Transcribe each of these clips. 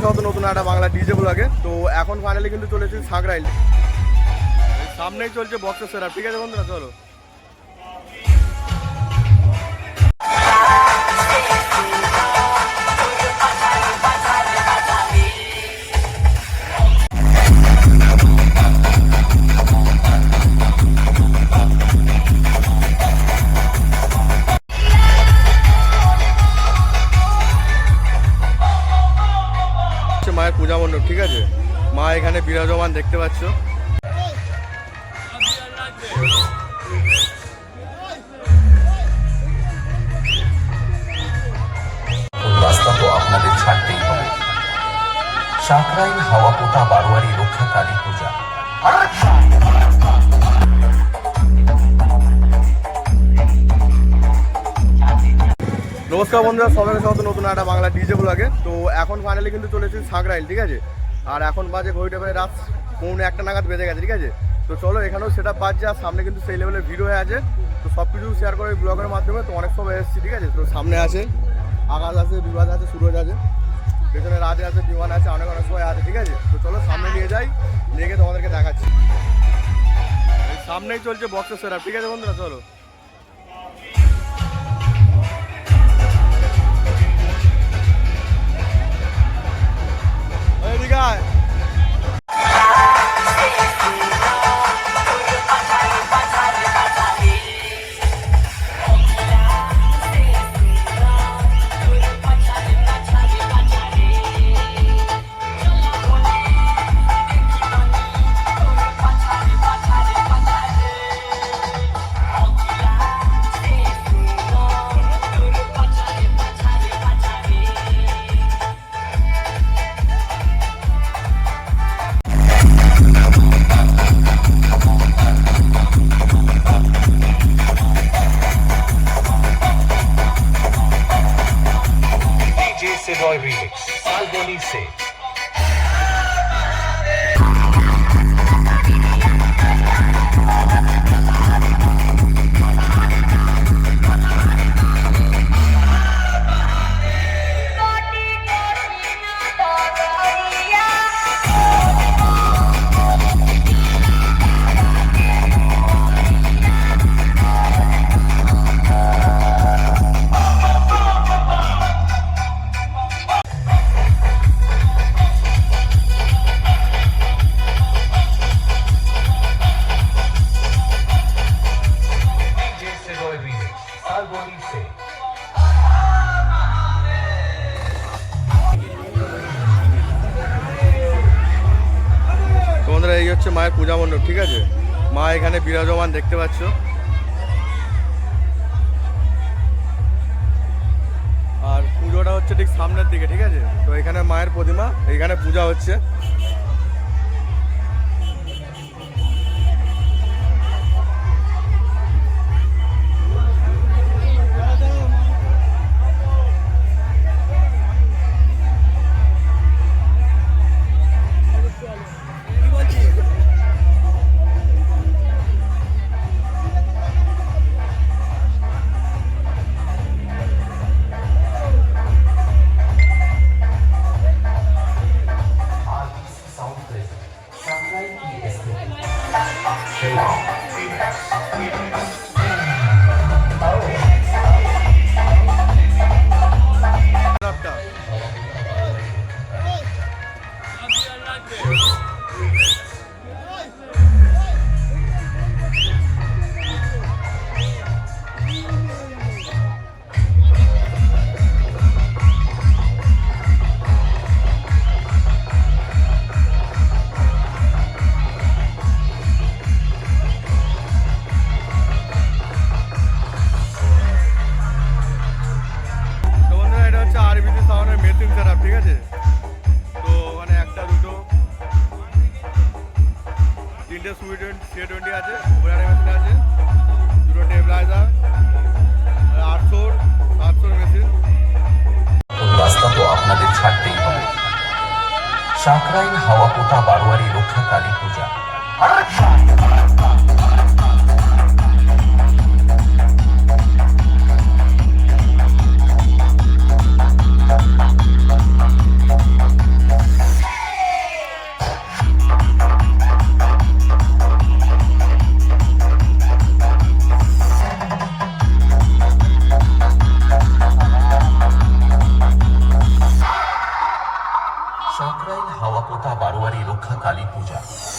স্বাগত নতুন একটা বাংলা ডিজে ব্লগে তো এখন ফাইনালি কিন্তু চলেছে এসেছি সামনেই চলছে বক্সের সেরা ঠিক আছে বন্ধুরা? চলো। মায়ের পূজা মণ্ডপ, ঠিক আছে? মা এখানে বিরাজমান, দেখতে পাচ্ছ। আপনাদের ছাড়তেই হাওয়া পোতা বারোয়ারি রক্ষা কালী পূজা। নমস্কার বন্ধুরা, সবাইকে স্বাগত। নতুন একটা বাংলা ডিজে ব্লগে। তো এখন ফাইনালি কিন্তু চলে এসেছি ঠিক আছে? আর এখন বাজে ঘড়িটা প্রায় রাত পৌনে একটা নাগাদ বেজে গেছে, ঠিক আছে? তো চলো এখানেও সেটা বাজছে আর সামনে কিন্তু সেই লেভেলের ভিড় হয়ে আছে। তো সব কিছু শেয়ার করে ব্লগের মাধ্যমে, তো অনেক সময় এসেছি, ঠিক আছে? তো সামনে আছে, আকাশ আছে বিবাদ আছে, সুরজ আছে, পেছনে রাজ আছে, বিমান আছে, অনেক অনেক সময় আছে, ঠিক আছে? তো চলো সামনে নিয়ে যাই, নিয়ে গিয়ে তোমাদেরকে দেখাচ্ছি। সামনেই চলছে বক্সের সেরা ঠিক আছে বন্ধুরা? চলো। Roy Remix, Alboni Se. Thank হচ্ছে মায়ের পূজা মণ্ডপ, ঠিক আছে? মা এখানে বিরাজমান, দেখতে পাচ্ছ। আর পুজোটা হচ্ছে ঠিক সামনের দিকে, ঠিক আছে? তো এখানে মায়ের প্রতিমা, এখানে পূজা হচ্ছে। তিনটে সুইট সি টোয়েন্টি আছে ওপরে মেশিন আছে, দুটো টেবলাইজার আটশোর সাতশোর মেশিন রাস্তা তো আপনাদের ছাড়তেই হবে। বারোয়ারি পূজা। yapacak.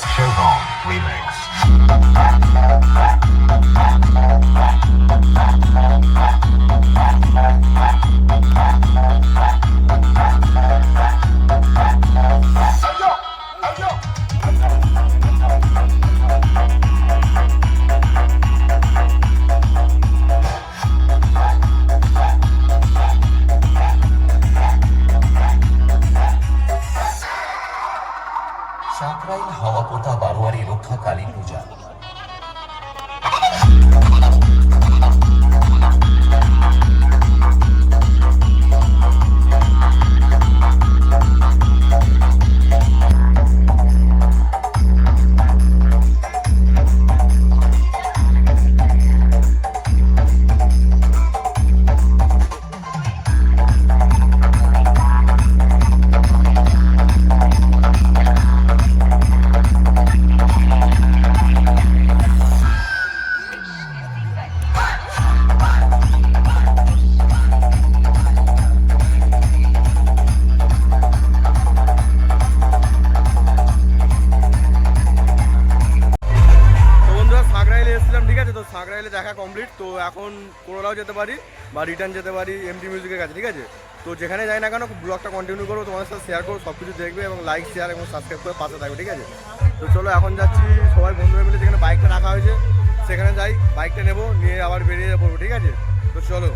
কমপ্লিট তো এখন কোনোটাও যেতে পারি বা রিটার্ন যেতে পারি এমডি মিউজিকের কাছে, ঠিক আছে? তো যেখানে যাই না কেন ব্লগটা কন্টিনিউ করব, তোমাদের সাথে শেয়ার করব সব কিছু দেখবে এবং লাইক শেয়ার এবং সাবস্ক্রাইব করে পাশে থাকবে, ঠিক আছে? তো চলো, এখন যাচ্ছি সবাই বন্ধুরা মিলে, যেখানে বাইকটা রাখা হয়েছে, সেখানে যাই বাইকটা নেব, নিয়ে আবার বেরিয়ে পড়ব, ঠিক আছে? তো চলো।